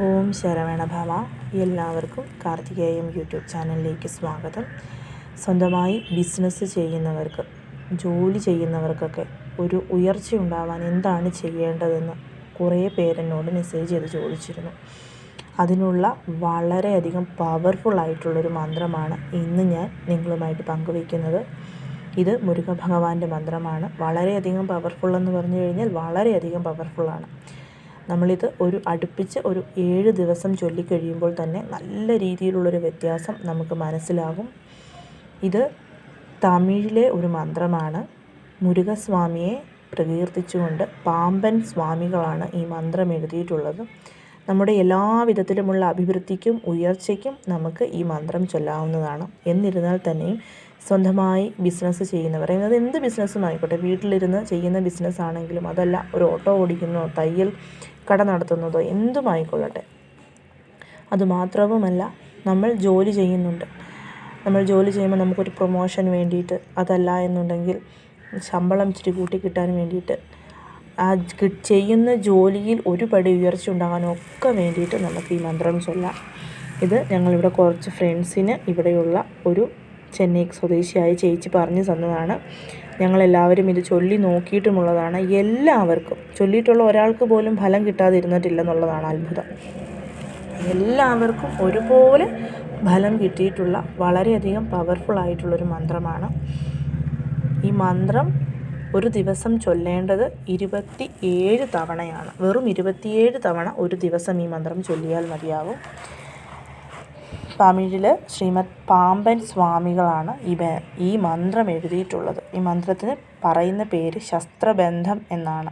ഓം ശരവണ ഭവ എല്ലാവർക്കും കാർത്തികേയം യൂട്യൂബ് ചാനലിലേക്ക് സ്വാഗതം. സ്വന്തമായി ബിസിനസ് ചെയ്യുന്നവർക്ക് ജോലി ചെയ്യുന്നവർക്കൊക്കെ ഒരു ഉയർച്ച ഉണ്ടാവാൻ എന്താണ് ചെയ്യേണ്ടതെന്ന് കുറേ പേരെന്നോട് മെസ്സേജ് ചെയ്ത് ചോദിച്ചിരുന്നു. അതിനുള്ള വളരെയധികം പവർഫുൾ ആയിട്ടുള്ളൊരു മന്ത്രമാണ് ഇന്ന് ഞാൻ നിങ്ങളുമായിട്ട് പങ്കുവയ്ക്കുന്നത്. ഇത് മുരുക ഭഗവാന്റെ മന്ത്രമാണ്. വളരെയധികം പവർഫുൾ എന്ന് പറഞ്ഞു കഴിഞ്ഞാൽ വളരെയധികം പവർഫുള്ളാണ് നമ്മളിത് ഒരു അടുപ്പിച്ച് ഒരു ഏഴ് ദിവസം ചൊല്ലിക്കഴിയുമ്പോൾ തന്നെ നല്ല രീതിയിലുള്ളൊരു വ്യത്യാസം നമുക്ക് മനസ്സിലാകും. ഇത് തമിഴിലെ ഒരു മന്ത്രമാണ്. മുരുകസ്വാമിയെ പ്രകീർത്തിച്ചുകൊണ്ട് പാമ്പൻ സ്വാമികളാണ് ഈ മന്ത്രം എഴുതിയിട്ടുള്ളത്. നമ്മുടെ എല്ലാ വിധത്തിലുമുള്ള അഭിവൃദ്ധിക്കും ഉയർച്ചയ്ക്കും നമുക്ക് ഈ മന്ത്രം ചൊല്ലാവുന്നതാണ്. എന്നിരുന്നാൽ തന്നെയും സ്വന്തമായി ബിസിനസ് ചെയ്യുന്നവർ അത് എന്ത് ബിസിനസ്സും ആയിക്കോട്ടെ വീട്ടിലിരുന്ന് ചെയ്യുന്ന ബിസിനസ് ആണെങ്കിലും അതല്ല ഒരു ഓട്ടോ ഓടിക്കുന്നോ തയ്യൽ കട നടത്തുന്നതോ എന്തുമായിക്കൊള്ളട്ടെ അതുമാത്രവുമല്ല നമ്മൾ ജോലി ചെയ്യുന്നുണ്ട്. നമ്മൾ ജോലി ചെയ്യുമ്പോൾ നമുക്കൊരു പ്രൊമോഷൻ വേണ്ടിയിട്ട് അതല്ല എന്നുണ്ടെങ്കിൽ ശമ്പളം ഇച്ചിരി കൂട്ടി കിട്ടാൻ വേണ്ടിയിട്ട് ആ ചെയ്യുന്ന ജോലിയിൽ ഒരു പടി ഉയർച്ച ഉണ്ടാകാനും ഒക്കെ വേണ്ടിയിട്ട് നമുക്ക് ഈ മന്ത്രം ചൊല്ലാം. ഇത് ഞങ്ങളിവിടെ കുറച്ച് ഫ്രണ്ട്സിന് ഇവിടെയുള്ള ഒരു ചെന്നൈ സ്വദേശിയായ ചേച്ചി പറഞ്ഞു തന്നതാണ്. ഞങ്ങളെല്ലാവരും ഇത് ചൊല്ലി നോക്കിയിട്ടുമുള്ളതാണ്. എല്ലാവർക്കും ചൊല്ലിയിട്ടുള്ള ഒരാൾക്ക് പോലും ഫലം കിട്ടാതിരുന്നിട്ടില്ലെന്നുള്ളതാണ് അത്ഭുതം. എല്ലാവർക്കും ഒരുപോലെ ഫലം കിട്ടിയിട്ടുള്ള വളരെയധികം പവർഫുൾ ആയിട്ടുള്ളൊരു മന്ത്രമാണ്. ഈ മന്ത്രം ഒരു ദിവസം ചൊല്ലേണ്ടത് ഇരുപത്തി ഏഴ് തവണയാണ്. വെറും ഇരുപത്തിയേഴ് തവണ ഒരു ദിവസം ഈ മന്ത്രം ചൊല്ലിയാൽ മതിയാവും. തമിഴിൽ ശ്രീമദ് പാമ്പൻ സ്വാമികളാണ് ഈ ഈ മന്ത്രം എഴുതിയിട്ടുള്ളത്. ഈ മന്ത്രത്തിന് പറയുന്ന പേര് ശസ്ത്രബന്ധം എന്നാണ്.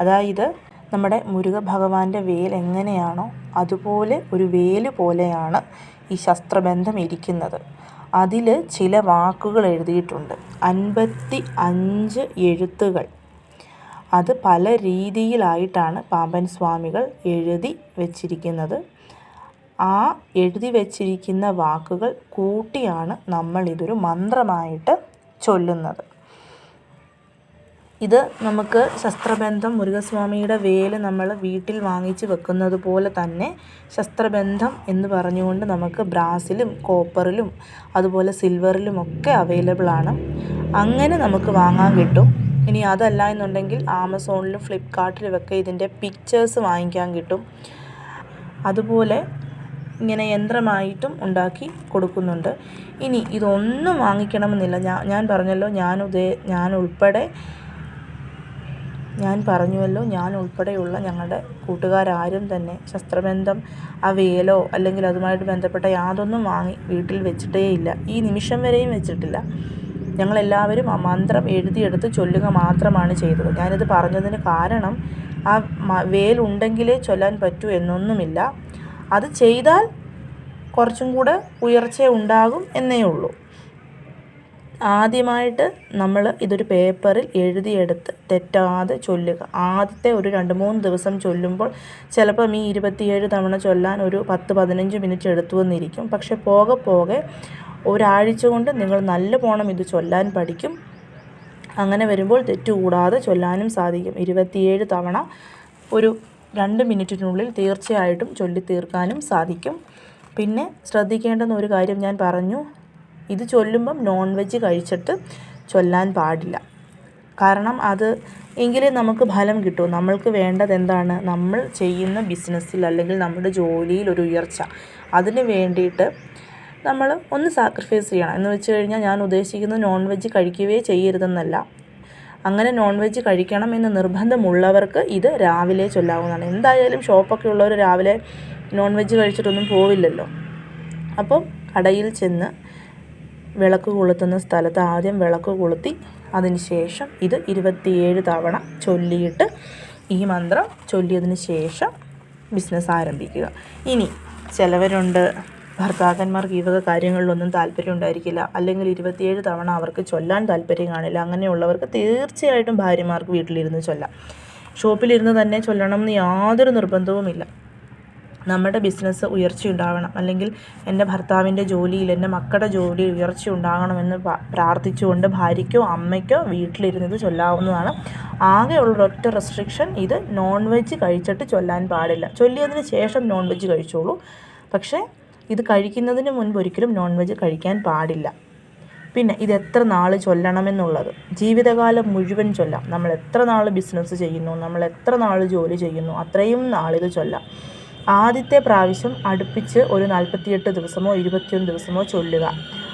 അതായത് നമ്മുടെ മുരുക ഭഗവാന്റെ വേൽ എങ്ങനെയാണോ അതുപോലെ ഒരു വേൽ പോലെയാണ് ഈ ശസ്ത്രബന്ധം ഇരിക്കുന്നത്. അതിൽ ചില വാക്കുകൾ എഴുതിയിട്ടുണ്ട്. അൻപത്തി അഞ്ച് എഴുത്തുകൾ. അത് പല രീതിയിലായിട്ടാണ് പാമ്പൻ സ്വാമികൾ എഴുതി വച്ചിരിക്കുന്നത്. ആ എഴുതി വച്ചിരിക്കുന്ന വാക്കുകൾ കൂട്ടിയാണ് നമ്മൾ ഇതൊരു മന്ത്രമായിട്ട് ചൊല്ലുന്നത്. ഇത് നമുക്ക് ശസ്ത്രബന്ധം മുരുകസ്വാമിയുടെ വേൽ നമ്മൾ വീട്ടിൽ വാങ്ങിച്ച് വെക്കുന്നത് പോലെ തന്നെ ശസ്ത്രബന്ധം എന്ന് പറഞ്ഞുകൊണ്ട് നമുക്ക് ബ്രാസിലും കോപ്പറിലും അതുപോലെ സിൽവറിലും ഒക്കെ അവൈലബിൾ ആണ്. അങ്ങനെ നമുക്ക് വാങ്ങാൻ കിട്ടും. ഇനി അതല്ല എന്നുണ്ടെങ്കിൽ ആമസോണിലും ഫ്ലിപ്കാർട്ടിലും ഒക്കെ ഇതിന്റെ പിക്ചേഴ്സ് വാങ്ങിക്കാൻ കിട്ടും. അതുപോലെ ഇങ്ങനെ യന്ത്രമായിട്ടും ഉണ്ടാക്കി കൊടുക്കുന്നുണ്ട്. ഇനി ഇതൊന്നും വാങ്ങിക്കണമെന്നില്ല. ഞാൻ ഞാൻ പറഞ്ഞല്ലോ ഞാൻ ഉദേ ഞാൻ ഉൾപ്പെടെ ഞാൻ പറഞ്ഞുവല്ലോ ഞാൻ ഉൾപ്പെടെയുള്ള ഞങ്ങളുടെ കൂട്ടുകാരാരും തന്നെ ശസ്ത്രബന്ധം ആ വേലോ അല്ലെങ്കിൽ അതുമായിട്ട് ബന്ധപ്പെട്ട യാതൊന്നും വാങ്ങി വീട്ടിൽ വെച്ചിട്ടേ ഇല്ല ഈ നിമിഷം വരെയും വെച്ചിട്ടില്ല. ഞങ്ങളെല്ലാവരും ആ മന്ത്രം എഴുതിയെടുത്ത് ചൊല്ലുക മാത്രമാണ് ചെയ്തത്. ഞാനിത് പറഞ്ഞതിന് കാരണം ആ വേലുണ്ടെങ്കിലേ ചൊല്ലാൻ പറ്റൂ എന്നൊന്നുമില്ല. അത് ചെയ്താൽ കുറച്ചും കൂടെ ഉയർച്ച ഉണ്ടാകും എന്നേ ഉള്ളൂ. ആദ്യമായിട്ട് നമ്മൾ ഇതൊരു പേപ്പറിൽ എഴുതിയെടുത്ത് തെറ്റാതെ ചൊല്ലുക. ആദ്യത്തെ ഒരു രണ്ട് മൂന്ന് ദിവസം ചൊല്ലുമ്പോൾ ചിലപ്പം ഈ ഇരുപത്തിയേഴ് തവണ ചൊല്ലാൻ ഒരു പത്ത് പതിനഞ്ച് മിനിറ്റ് എടുത്തു വന്നിരിക്കും. പക്ഷെ പോകെ പോകെ ഒരാഴ്ച കൊണ്ട് നിങ്ങൾ നല്ല പോണം ഇത് ചൊല്ലാൻ പഠിക്കും. അങ്ങനെ വരുമ്പോൾ തെറ്റുകൂടാതെ ചൊല്ലാനും സാധിക്കും. ഇരുപത്തിയേഴ് തവണ ഒരു രണ്ട് മിനിറ്റിനുള്ളിൽ തീർച്ചയായിട്ടും ചൊല്ലി തീർക്കാനും സാധിക്കും. പിന്നെ ശ്രദ്ധിക്കേണ്ടുന്ന ഒരു കാര്യം ഞാൻ പറഞ്ഞു. ഇത് ചൊല്ലുമ്പം നോൺ വെജ് കഴിച്ചിട്ട് ചൊല്ലാൻ പാടില്ല. കാരണം അത് എങ്കിലേ നമുക്ക് ഫലം കിട്ടൂ. നമ്മൾക്ക് വേണ്ടത് എന്താണ്? നമ്മൾ ചെയ്യുന്ന ബിസിനസ്സിൽ അല്ലെങ്കിൽ നമ്മുടെ ജോലിയിൽ ഒരു ഉയർച്ച. അതിന് വേണ്ടിയിട്ട് നമ്മൾ ഒന്ന് സാക്രിഫൈസ് ചെയ്യണം. എന്ന് വെച്ച് കഴിഞ്ഞാൽ ഞാൻ ഉദ്ദേശിക്കുന്നത് നോൺ വെജ് കഴിക്കുകയേ ചെയ്യരുതെന്നല്ല. അങ്ങനെ നോൺ വെജ് കഴിക്കണം എന്ന് നിർബന്ധമുള്ളവർക്ക് ഇത് രാവിലെ ചൊല്ലാവുന്നതാണ്. എന്തായാലും ഷോപ്പൊക്കെ ഉള്ളവർ രാവിലെ നോൺ വെജ് കഴിച്ചിട്ടൊന്നും പോവില്ലല്ലോ. അപ്പം കടയിൽ ചെന്ന് വിളക്ക് കൊളുത്തുന്ന സ്ഥലത്ത് ആദ്യം വിളക്ക് കൊളുത്തി അതിനുശേഷം ഇത് ഇരുപത്തിയേഴ് തവണ ചൊല്ലിയിട്ട് ഈ മന്ത്രം ചൊല്ലിയതിന് ശേഷം ബിസിനസ് ആരംഭിക്കുക. ഇനി ചിലവരുണ്ട്. ഭർത്താക്കന്മാർക്ക് ഈ വക കാര്യങ്ങളിലൊന്നും താല്പര്യം ഉണ്ടായിരിക്കില്ല. അല്ലെങ്കിൽ ഇരുപത്തിയേഴ് തവണ അവർക്ക് ചൊല്ലാൻ താല്പര്യം കാണില്ല. അങ്ങനെയുള്ളവർക്ക് തീർച്ചയായിട്ടും ഭാര്യമാർക്ക് വീട്ടിലിരുന്ന് ചൊല്ലാം. ഷോപ്പിലിരുന്ന് തന്നെ ചൊല്ലണം എന്ന് യാതൊരു നിർബന്ധവുമില്ല. നമ്മുടെ ബിസിനസ് ഉയർച്ചയുണ്ടാകണം അല്ലെങ്കിൽ എന്റെ ഭർത്താവിന്റെ ജോലിയിൽ എന്റെ മക്കളുടെ ജോലിയിൽ ഉയർച്ച ഉണ്ടാകണമെന്ന് പ്രാർത്ഥിച്ചുകൊണ്ട് ഭാര്യയ്ക്കോ അമ്മയ്ക്കോ വീട്ടിലിരുന്നത് ചൊല്ലാവുന്നതാണ്. ആകെയുള്ള ഒരൊറ്റ റെസ്ട്രിക്ഷൻ ഇത് നോൺ വെജ് കഴിച്ചിട്ട് ചൊല്ലാൻ പാടില്ല. ചൊല്ലിയതിന് ശേഷം നോൺ വെജ് കഴിച്ചോളൂ. പക്ഷേ ഇത് കഴിക്കുന്നതിന് മുൻപ് ഒരിക്കലും നോൺ വെജ് കഴിക്കാൻ പാടില്ല. പിന്നെ ഇത് എത്ര നാൾ ചൊല്ലണമെന്നുള്ളത്. ജീവിതകാലം മുഴുവൻ ചൊല്ലാം. നമ്മൾ എത്ര നാൾ ബിസിനസ് ചെയ്യുന്നു നമ്മൾ എത്ര നാൾ ജോലി ചെയ്യുന്നു അത്രയും നാളിത് ചൊല്ലാം. ആദ്യത്തെ പ്രാവശ്യം അടുപ്പിച്ച് ഒരു നാൽപ്പത്തിയെട്ട് ദിവസമോ ഇരുപത്തിയൊന്ന് ദിവസമോ ചൊല്ലുക.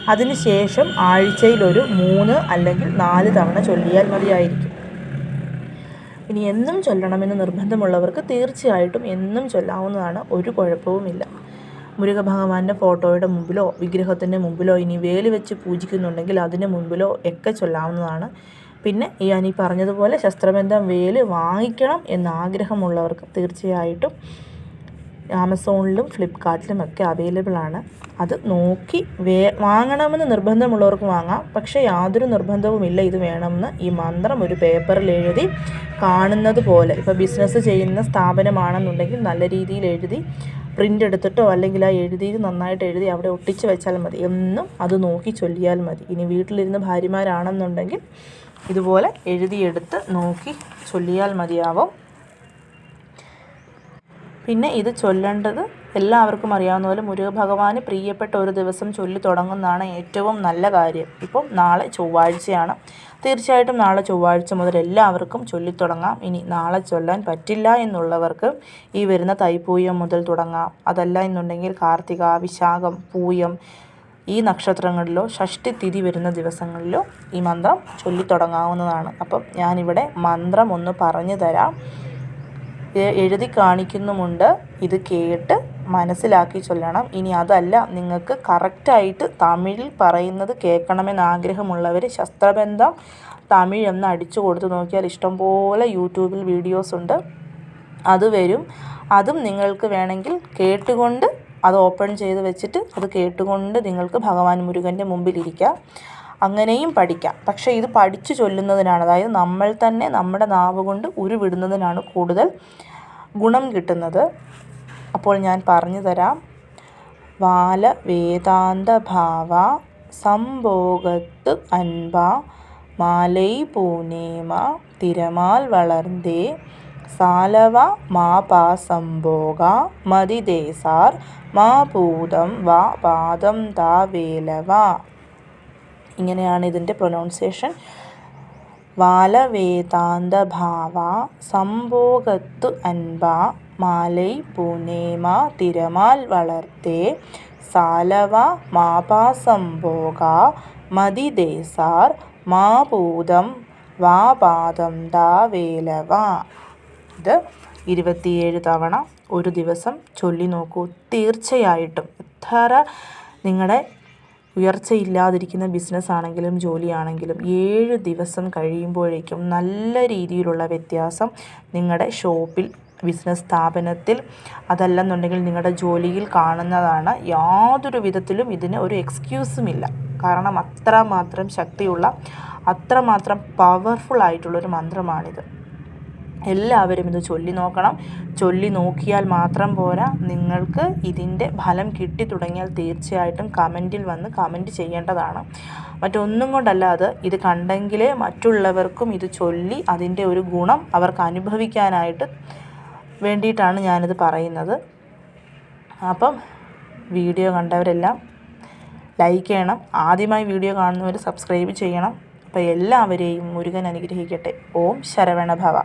അതിനുശേഷം ആഴ്ചയിലൊരു മൂന്ന് അല്ലെങ്കിൽ നാല് തവണ ചൊല്ലിയാൽ മതിയായിരിക്കും. ഇനി എന്നും ചൊല്ലണമെന്ന് നിർബന്ധമുള്ളവർക്ക് തീർച്ചയായിട്ടും എന്നും ചൊല്ലാവുന്നതാണ് ഒരു കുഴപ്പവുമില്ല. മുരുക ഭഗവാന്റെ ഫോട്ടോയുടെ മുമ്പിലോ വിഗ്രഹത്തിന്റെ മുമ്പിലോ ഇനി വേൽ വെച്ച് പൂജിക്കുന്നുണ്ടെങ്കിൽ അതിന് മുമ്പിലോ ഒക്കെ ചൊല്ലാവുന്നതാണ്. പിന്നെ ഈ അനി പറഞ്ഞതുപോലെ ശസ്ത്രബന്ധം വേൽ വാങ്ങിക്കണം എന്ന ആഗ്രഹമുള്ളവർക്ക് തീർച്ചയായിട്ടും ആമസോണിലും ഫ്ലിപ്കാർട്ടിലും ഒക്കെ അവൈലബിൾ ആണ്. അത് നോക്കി വേ വാങ്ങണമെന്ന് നിർബന്ധമുള്ളവർക്ക് വാങ്ങാം. പക്ഷേ യാതൊരു നിർബന്ധവുമില്ല ഇത് വേണമെന്ന് ഈ മന്ത്രം ഒരു പേപ്പറിൽ എഴുതി കാണുന്നത് പോലെ. ഇപ്പോൾ ബിസിനസ് ചെയ്യുന്ന സ്ഥാപനമാണെന്നുണ്ടെങ്കിൽ നല്ല രീതിയിൽ എഴുതി പ്രിന്റ് എടുത്തിട്ടോ അല്ലെങ്കിൽ ആ എഴുതി നന്നായിട്ട് എഴുതി അവിടെ ഒട്ടിച്ച് വെച്ചാൽ മതി. എന്നും അത് നോക്കി ചൊല്ലിയാൽ മതി. ഇനി വീട്ടിലിരുന്ന് ഭാര്യമാരാണെന്നുണ്ടെങ്കിൽ ഇതുപോലെ എഴുതിയെടുത്ത് നോക്കി ചൊല്ലിയാൽ മതിയാവും. പിന്നെ ഇത് ചൊല്ലേണ്ടത് എല്ലാവർക്കും അറിയാവുന്ന പോലെ മുരുക ഭഗവാന് പ്രിയപ്പെട്ട ഒരു ദിവസം ചൊല്ലി തുടങ്ങുന്നതാണ് ഏറ്റവും നല്ല കാര്യം. ഇപ്പം നാളെ ചൊവ്വാഴ്ചയാണ്. തീർച്ചയായിട്ടും നാളെ ചൊവ്വാഴ്ച മുതൽ എല്ലാവർക്കും ചൊല്ലിത്തുടങ്ങാം ഇനി നാളെ ചൊല്ലാൻ പറ്റില്ല എന്നുള്ളവർക്ക് ഈ വരുന്ന തൈപ്പൂയം മുതൽ തുടങ്ങാം. അതല്ല എന്നുണ്ടെങ്കിൽ കാർത്തിക വിശാഖം പൂയം ഈ നക്ഷത്രങ്ങളിലോ ഷഷ്ടി തിഥി വരുന്ന ദിവസങ്ങളിലോ ഈ മന്ത്രം ചൊല്ലിത്തുടങ്ങാവുന്നതാണ് അപ്പം ഞാനിവിടെ മന്ത്രം ഒന്ന് പറഞ്ഞു തരാം. എഴുതി കാണിക്കുന്നുമുണ്ട്. ഇത് കേട്ട് മനസ്സിലാക്കി ചൊല്ലണം. ഇനി അതല്ല നിങ്ങൾക്ക് കറക്റ്റായിട്ട് തമിഴിൽ പറയുന്നത് കേൾക്കണമെന്ന് ആഗ്രഹമുള്ളവർ ശസ്ത്രബന്ധം തമിഴ് എന്ന് അടിച്ചു കൊടുത്ത് നോക്കിയാൽ ഇഷ്ടംപോലെ യൂട്യൂബിൽ വീഡിയോസ് ഉണ്ട്. അത് വരും. അതും നിങ്ങൾക്ക് വേണമെങ്കിൽ കേട്ടുകൊണ്ട് അത് ഓപ്പൺ ചെയ്ത് വെച്ചിട്ട് അത് കേട്ടുകൊണ്ട് നിങ്ങൾക്ക് ഭഗവാൻ മുരുകന്റെ മുമ്പിലിരിക്കാം അങ്ങനെയും പഠിക്കാം. പക്ഷേ ഇത് പഠിച്ചു ചൊല്ലുന്നതിനാണ്. അതായത് നമ്മൾ തന്നെ നമ്മുടെ നാവ് കൊണ്ട് ഉരുവിടുന്നതിനാണ് കൂടുതൽ ഗുണം കിട്ടുന്നത്. അപ്പോൾ ഞാൻ പറഞ്ഞു തരാം. വാല വേദാന്ത ഭാവ സംഭോഗത്ത് അൻപ മാലൈ പൂനേമ തിരമാൽ വളർന്തേ സാലവ മാ പാ സംഭോഗ മതിദേശാർ മാ ഭൂതം വാ പാദം താ വേലവ. ഇങ്ങനെയാണ് ഇതിന്റെ പ്രൊനൗൺസിയേഷൻ വാലവേദാന്തഭാവ സംഭോഗത്തു അൻപ മാലൈ പൂനേമ തിരമാൽ വളർത്തേ സാലവ മാപാസംഭോഗ മതിദേശാർ മാഭൂതം വാപാദം ദാവേലവ. ഇത് ഇരുപത്തിയേഴ് തവണ ഒരു ദിവസം ചൊല്ലി നോക്കൂ തീർച്ചയായിട്ടും. എത്ര നിങ്ങളുടെ ഉയർച്ചയില്ലാതിരിക്കുന്ന ബിസിനസ് ആണെങ്കിലും ജോലിയാണെങ്കിലും ഏഴ് ദിവസം കഴിയുമ്പോഴേക്കും നല്ല രീതിയിലുള്ള വ്യത്യാസം നിങ്ങളുടെ ഷോപ്പിൽ ബിസിനസ് സ്ഥാപനത്തിൽ അതല്ലെന്നുണ്ടെങ്കിൽ നിങ്ങളുടെ ജോലിയിൽ കാണുന്നതാണ്. യാതൊരു വിധത്തിലും ഇതിന് ഒരു എക്സ്ക്യൂസുമില്ല. കാരണം അത്രമാത്രം ശക്തിയുള്ള അത്രമാത്രം പവർഫുൾ ആയിട്ടുള്ളൊരു മന്ത്രമാണിത്. എല്ലാവരും ഇത് ചൊല്ലി നോക്കണം. ചൊല്ലി നോക്കിയാൽ മാത്രം പോരാ നിങ്ങൾക്ക് ഇതിന്റെ ഫലം കിട്ടി തുടങ്ങിയാൽ തീർച്ചയായിട്ടും കമന്റിൽ വന്ന് കമന്റ് ചെയ്യേണ്ടതാണ്. മറ്റൊന്നും കൊണ്ടല്ല അത്. ഇത് കണ്ടെങ്കിലേ മറ്റുള്ളവർക്കും ഇത് ചൊല്ലി അതിന്റെ ഒരു ഗുണം അവർക്ക് അനുഭവിക്കാനായിട്ട് വേണ്ടിയിട്ടാണ് ഞാനിത് പറയുന്നത്. അപ്പം വീഡിയോ കണ്ടവരെല്ലാം ലൈക്ക് ചെയ്യണം. ആദ്യമായി വീഡിയോ കാണുന്നവർ സബ്സ്ക്രൈബ് ചെയ്യണം. അപ്പോൾ എല്ലാവരെയും മുരുകൻ അനുഗ്രഹിക്കട്ടെ. ഓം ശരവണഭവ.